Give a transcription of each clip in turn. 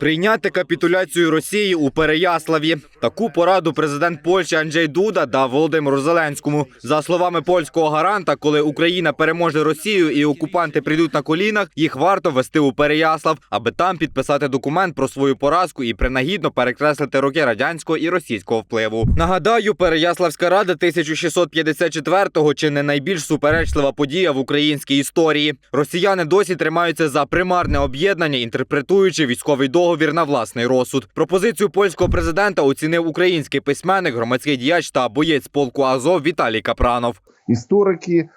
Прийняти капітуляцію Росії у Переяславі. Таку пораду президент Польщі Анджей Дуда дав Володимиру Зеленському. За словами польського гаранта, коли Україна переможе Росію і окупанти прийдуть на колінах, їх варто вести у Переяслав, аби там підписати документ про свою поразку і принагідно перекреслити роки радянського і російського впливу. Нагадаю, Переяславська рада 1654-го чи не найбільш суперечлива подія в українській історії. Росіяни досі тримаються за примарне об'єднання, інтерпретуючи військовий договір на власний розсуд. Пропозицію польського президента оцінив український письменник, громадський діяч та боєць полку Азов Віталій Капранов. історики е,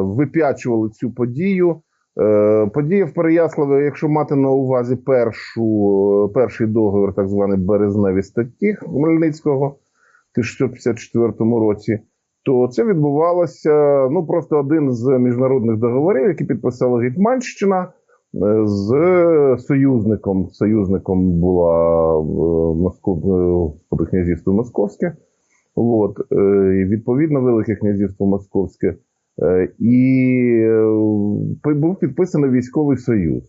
вип'ячували цю подію. Е, Подія в Переяславі, якщо мати на увазі першу, е, перший договір, так званий березневі статті Хмельницького в 1654 році, то це відбувалося ну просто один з міжнародних договорів, які підписала Гетьманщина з союзником. Союзником була е, е, князівство Московське. От, е, відповідно Велике князівство Московське. І був підписаний військовий союз.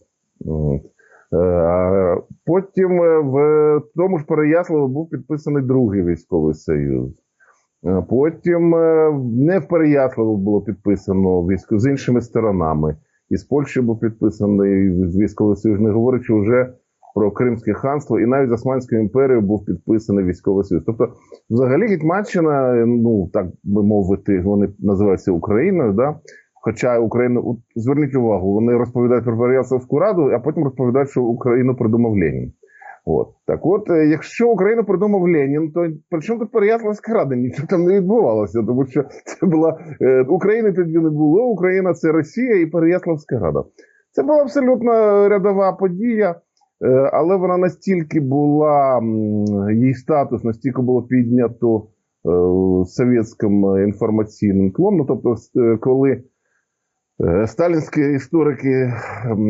Потім в тому ж Переяславі був підписаний другий військовий союз. Потім не в Переяславі було підписано військо з іншими сторонами. І з Польщі був підписаний військовий союз, не говорячи вже про Кримське ханство, і навіть з Османською імперією був підписаний військовий союз. Тобто, взагалі, Гетьманщина, ну так би мовити, вони називаються Україною, да? Хоча Україна, от зверніть увагу, вони розповідають про Варіасовську раду, а потім розповідають, що Україну придумав Ленін. От так, от, е, якщо Україну придумав Ленін, то при чому тут Переяславська рада? Нічого там не відбувалося, тому що це була е, України тоді не було. Україна це Росія і Переяславська рада. Це була абсолютно рядова подія. Е, але вона настільки була, її статус настільки було піднято е, совєтським інформаційним тлом. Ну, тобто, е, коли сталінські історики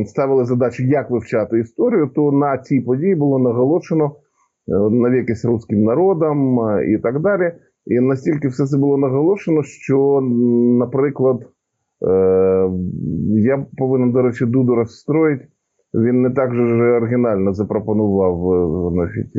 ставили задачу, як вивчати історію, то на цій події було наголошено е, навіки з русським народом е, і так далі. І настільки все це було наголошено, що, наприклад, е, я повинен, до речі, Дуду розстроїти. Він не так же оригінально запропонував е, значить,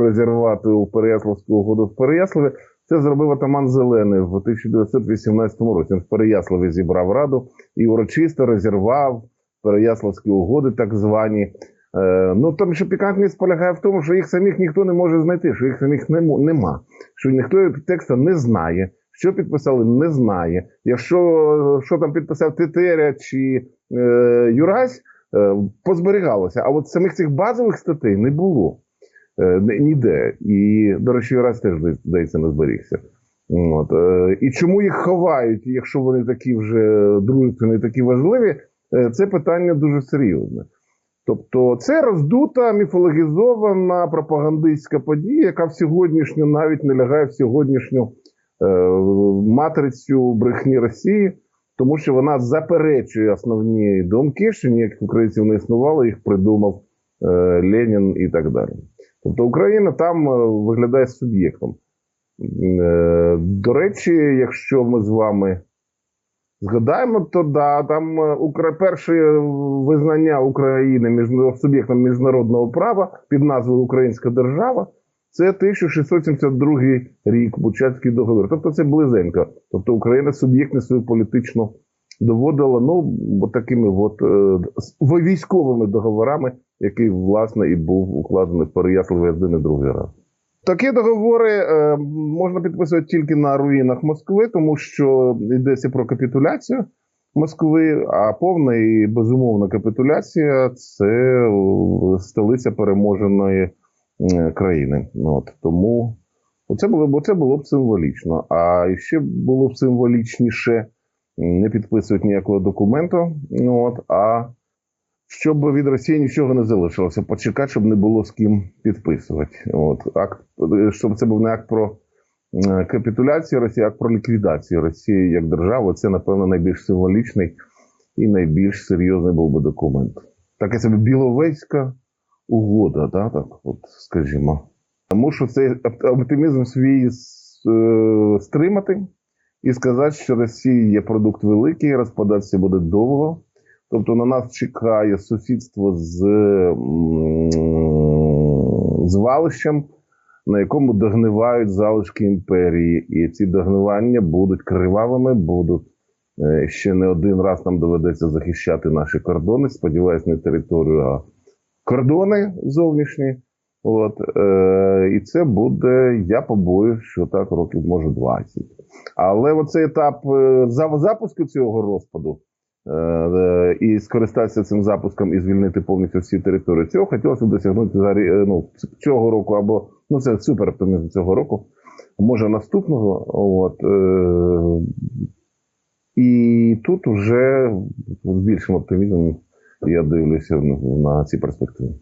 розірвати у Переяславську угоду в Переяславі. Це зробив атаман Зелений в 1918 році. Він в Переяславі зібрав раду і урочисто розірвав Переяславські угоди, так звані. Е, ну там ще пікантність полягає в тому, що їх самих ніхто не може знайти, що їх самих нема, що ніхто текста не знає. Що підписали, не знає. Якщо що там підписав Тетеря чи е, Юрась, е, позберігалося. А от самих цих базових статей не було ніде. І, до речі, Юрась теж зда- здається, не зберігся. От. е, І чому їх ховають, якщо вони такі вже дружні, такі важливі, е, це питання дуже серйозне. Тобто це роздута, міфологізована пропагандистська подія, яка в сьогоднішню навіть не лягає в сьогоднішню е, матрицю брехні Росії, тому що вона заперечує основні думки, що ніяких українців не існувало, їх придумав е, Ленін і так далі. Тобто Україна там е, виглядає суб'єктом. Е, До речі, якщо ми з вами згадаємо, то да, там е, перше визнання України суб'єктом міжнародного права під назвою Українська держава. Це 1672 рік, Бучацький договір. Тобто це близенько. Тобто Україна суб'єктність свою політично доводила ну, такими от, е, військовими договорами, який, власне, і був укладений в і другий раз. Такі договори е, можна підписувати тільки на руїнах Москви, тому що йдеться про капітуляцію Москви, а повна і безумовна капітуляція це е, столиця переможеної країни. Ну, От, тому це було, бо це було б символічно. А ще було б символічніше не підписувати ніякого документу. Ну, от, а щоб від Росії нічого не залишилося, почекати, щоб не було з ким підписувати. От акт, щоб це був не акт про е, капітуляцію Росії, а акт про ліквідацію Росії як держави. Це, напевно, найбільш символічний і найбільш серйозний був би документ. Така собі біловезька угода, да, так, от, скажімо. Мушу цей оптимізм свій е, стримати і сказати, що Росія є продукт великий, розпадатися буде довго. Тобто на нас чекає сусідство з звалищем, на якому догнивають залишки імперії. І ці догнивання будуть кривавими, будуть е, ще не один раз нам доведеться захищати наші кордони. Сподіваюсь, не територію, а кордони зовнішні. От, е, і це буде, я побоюсь, що так років може 20. Але оцей етап е, запуску цього розпаду е, е, і скористатися цим запуском і звільнити повністю всі території. Цього хотілося б досягнути ну, цього року, або ну це супер оптимізм цього року, може наступного. От, і тут вже з більшим оптимізмом я дивлюся на ці перспективи.